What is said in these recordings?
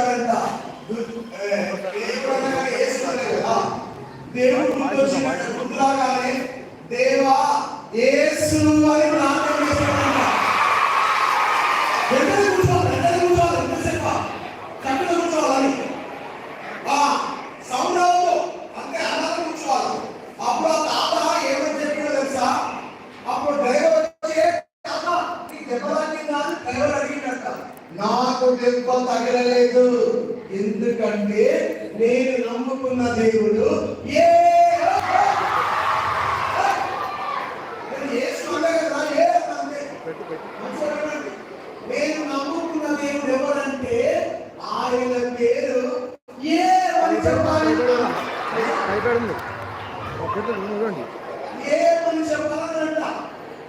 గుర్తొచ్చాడంట దేవుడు అనగా కదా. దేవుడు గుర్తొచ్చినట్టు గుర్తులాగానే దేవా యేసు అని ప్రార్థన చేశాడంట వెంటనే కూర్చోవాలి వెంటనే కూర్చోవాలి ఎంతసేపు చక్కగా కూర్చోవాలి ఆ సౌండ్ అవ్వదు అంతే అలాగే కూర్చోవాలి అప్పుడు ఆ తాత ఏమని చెప్పాడో తెలుసా అప్పుడు డ్రైవర్ వచ్చి తాత నీకు దెబ్బ తగిలిందా అని డ్రైవర్ అడిగినట్ట నాకు దెబ్బ తగలలేదు ఎందుకంటే నేను నమ్ముకున్న దేవుడు ఏ నేను యేసు అనే కదా ఏ అంటే మంచిగా వినండి. నేను నమ్ముకున్న దేవుడు ఎవరంటే ఆయన పేరు ఏ అని చెప్పాలి భయపడింది ఒకటి చూడండి ఏమని చెప్పాలంట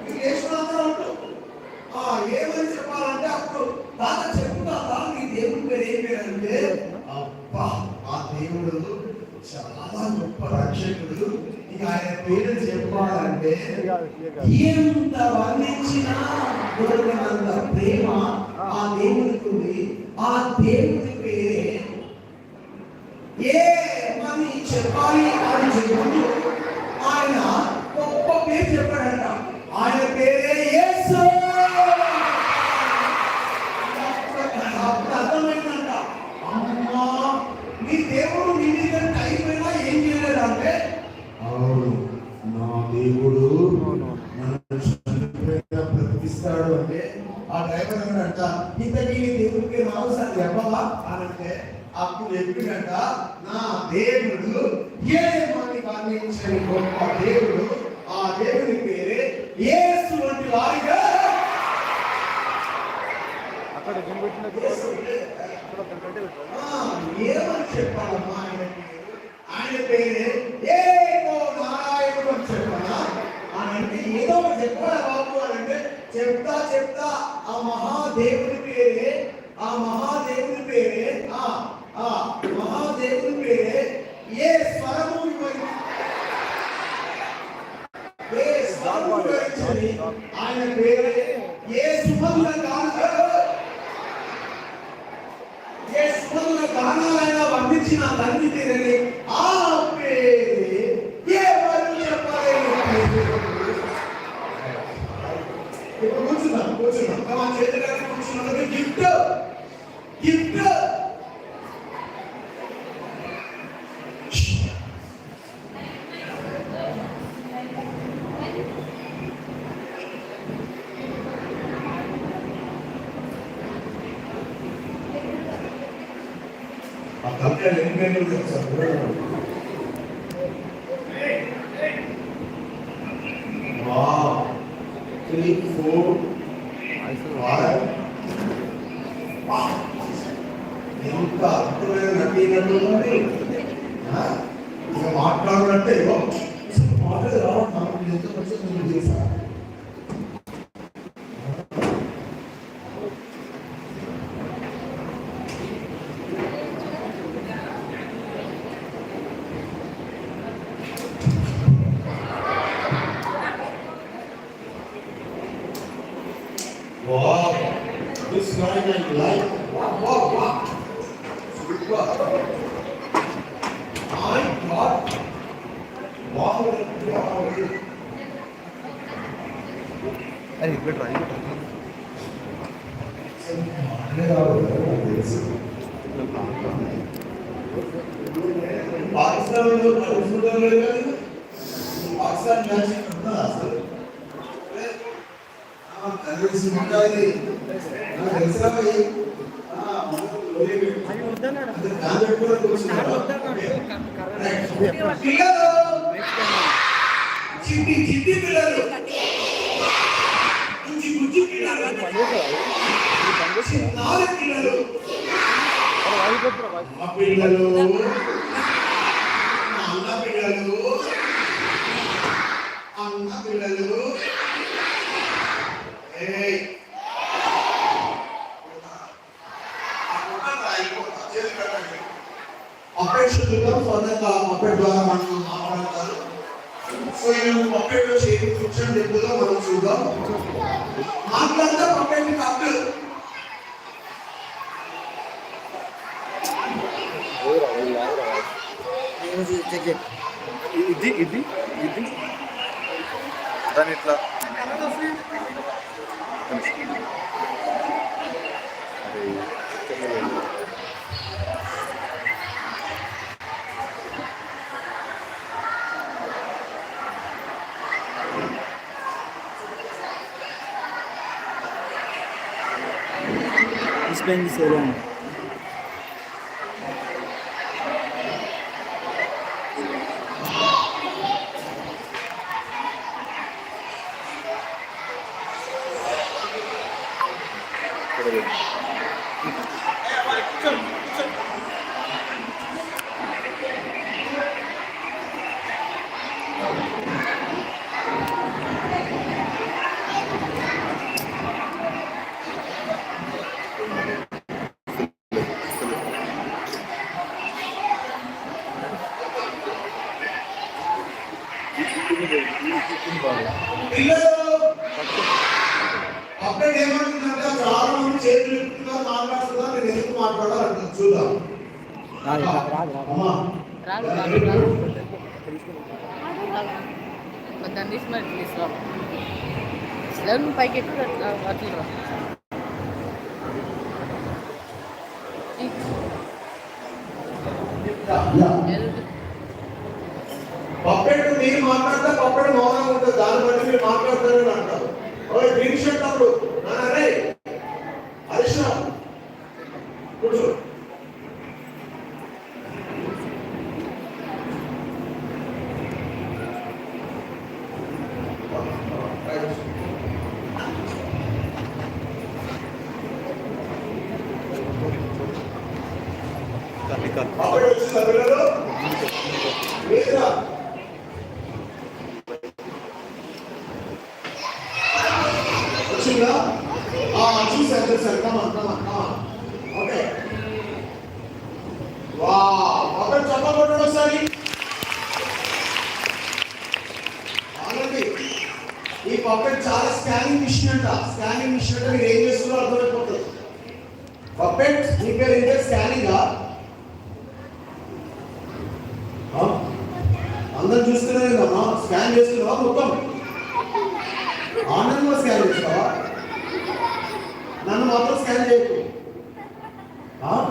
మీకు యేసునాథం అంటూ ఆ ఏమని చెప్పాలంటే అప్పుడు తాత చెప్తా తాత నీ దేవుడి పేరు ఏం పేరు అంటే అబ్బా ఆ దేవుడు చాలా గొప్ప రక్షకుడు ఇక ఆయన పేరు చెప్పాలంటే ఎంత వర్ణించినా దొరకనంత ప్రేమ ఆ దేవుడికి ఉంది ఆ దేవుడి పేరే ఏ మని చెప్పాలి అని చెప్తూ అప్పుడు చెప్పినట్ట నా దేవుడు ఏమని వర్ణించని గొప్ప దేవుడు ఆ దేవుని పేరే యేసు వంటి వారిగా. అక్కడ ఏమని చెప్పాలమ్మా ఆయన పేరు? ఆయన పేరే ఏకో నారాయణుడు అని చెప్పాలా? అని అంటే ఏదో ఒకటి చెప్పాలా బాబు అని అంటే చెప్తా చెప్తా ఆ మహాదేవుని పేరే ఆ మహాదేవుని పేరే ఆ ఆ మహాదేవుని పేరే ఏ స్వరము ఏ స్వరము ఆయన పేరే ఏ సుమంగ గాన ఏ సుమంగ గానాలైనా వర్ణించిన తండ్రి తీరని ఆ పేరే ఏ వరకు చెప్పలేని పేరు. ఇప్పుడు కూర్చున్నాం కూర్చున్నాం మా చేతులకు కూర్చున్నది గిఫ్ట్ గిఫ్ట్ ఆ తలకాయలు ఎన్ని గంటలు తెచ్చారు వావ్ త్రీ ఫోర్ ఫైవ్ ఎంత అద్భుతమైన ఇక మాట్లాడాలంటే ఇగో, రావడం నాకు ఎంత మంచిగా తెలుసా అది ఇక్కడ రా ఇక్కడ రా. పాకిస్తాన్ మ్యాచ్ అసలు తెలిసి ఉంటాయి తెలుసా చిట్టి చిట్టి పిల్లలు చిన్నారి పిల్లలు. మా పిల్లలు. అన్న పిల్లలు. అన్న పిల్లలు ఏయ్ అపేక్షకులుగా స్వతంగా మప్పెట్ ద్వారా మనం మాట్లాడతారు. సో ఈ మప్పెట్లో చేతి కూర్చొని మనం చూద్దాం. మాట్లాడితే మప్పెట్ కాదు. ఇది ఇది ఇది ఇది దాని ఇట్లా Spend this around. Aktör. Sir eleven పైకి ఎక్కువ అట్లా రా పప్పెట్ మీరు మాట్లాడితే పప్పెట్ మౌనంగా ఉంటుంది దాన్ని బట్టి మీరు మాట్లాడతారని అంటారు గ్రీన్ షర్ట్ అప్పుడు అరే మీ ನನ್ನ ಮಾತ್ರ ಸ್ಕ್ಯಾನ್ ಬೇಕು. ಆ?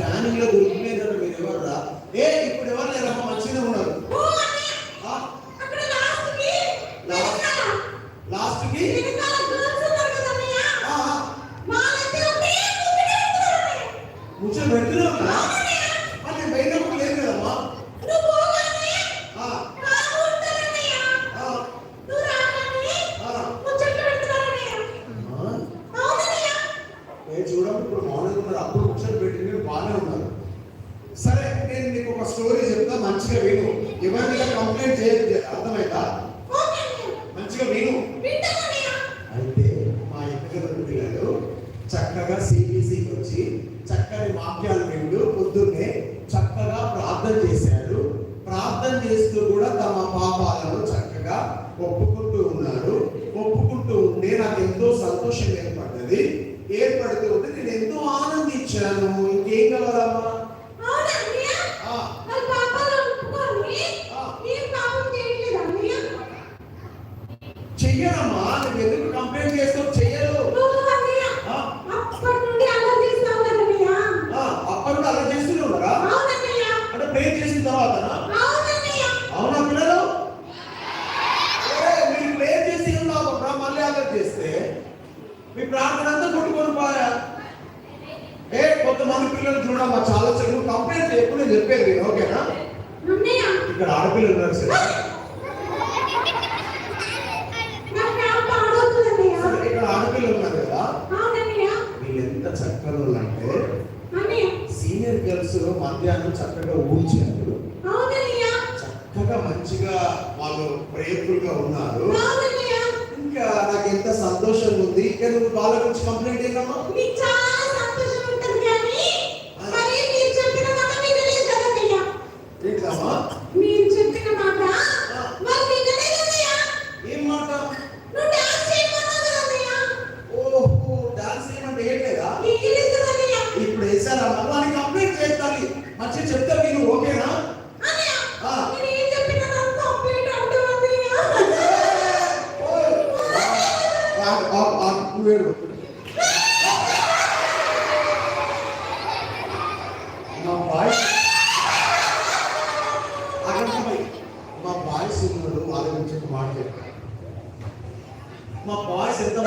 ప్లానింగ్లో గుర్తు మీరు ఎవరు రా? ఏ ఇప్పుడు ఎవరు లేరమ్మా మంచిగా ఉన్నారు ఎంత సంతోషంగా ఉంది. ఇక్కడ నువ్వు వాళ్ళ గురించి కంప్లైంట్ ఏంటమ్మా? వాస్తవులు వాళ్ళ గురించి ఒక మాట చెప్పారు మా బాయ్స్ ఎంత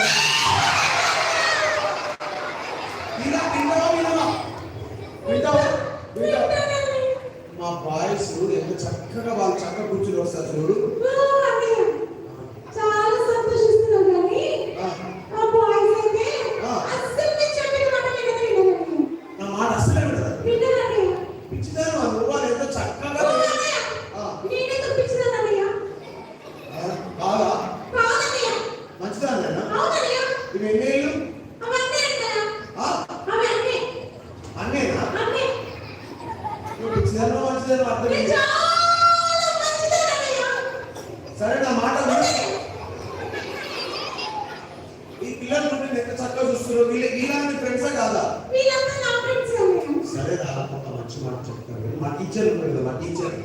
సరే నా మాట ఈ సరే మా టీచర్ మా టీచర్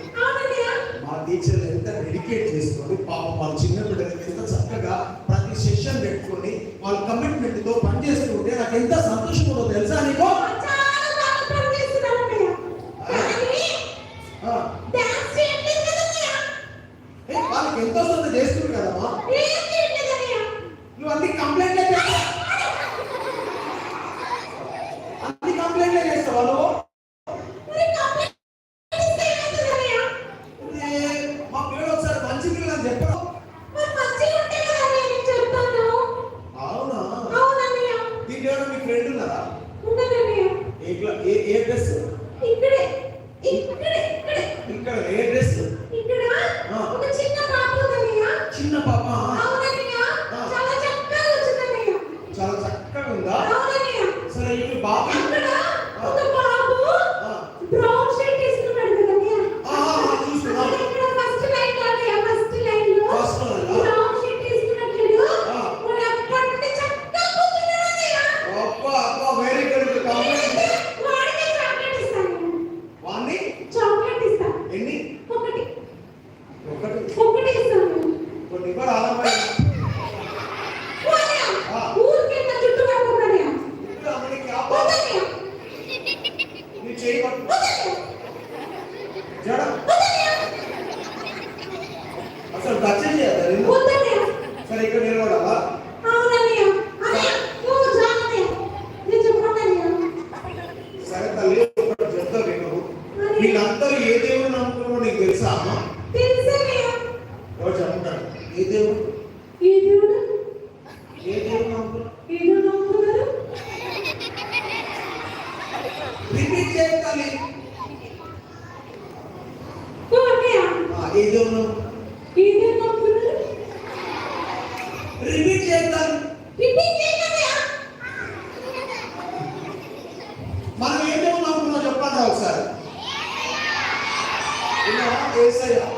మా టీచర్ ఎంత డెడికేట్ చేసుకొని పాప వాళ్ళ చిన్న వాళ్ళకి ఎంత చేస్తున్నారు కదమ్మా. నువ్వు అన్ని కంప్లైంట్ ఉందా సరే ఇవి బాబు Isaiah.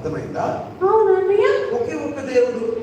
అర్థమైందా? అవును ఒకే ఒక్క దేవుడు.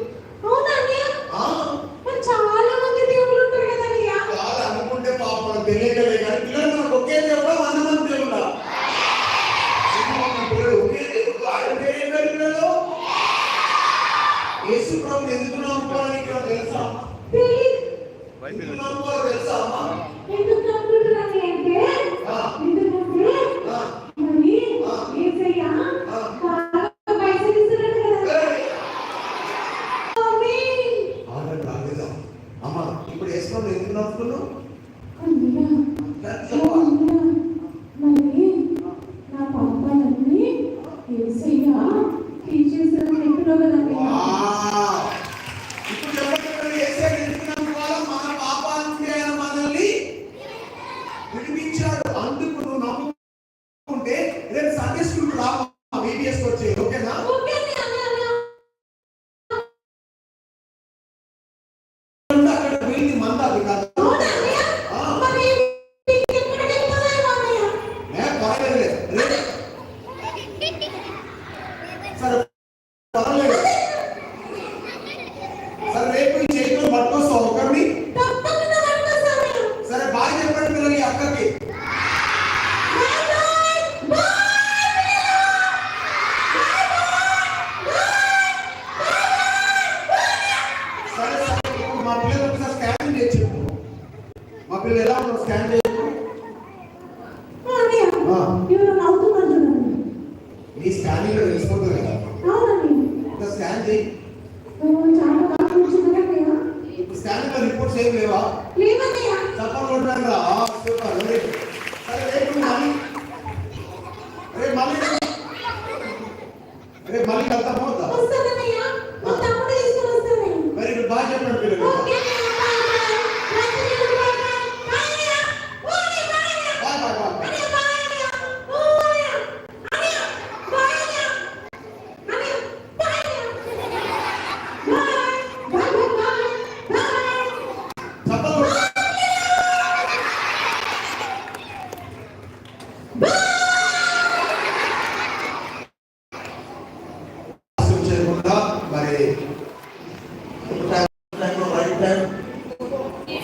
That's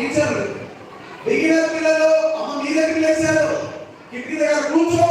టీచర్లు బిగినర్ పిల్లలు అమ్మ మీ దగ్గర లేచారు. కిటికీ దగ్గర కూర్చో.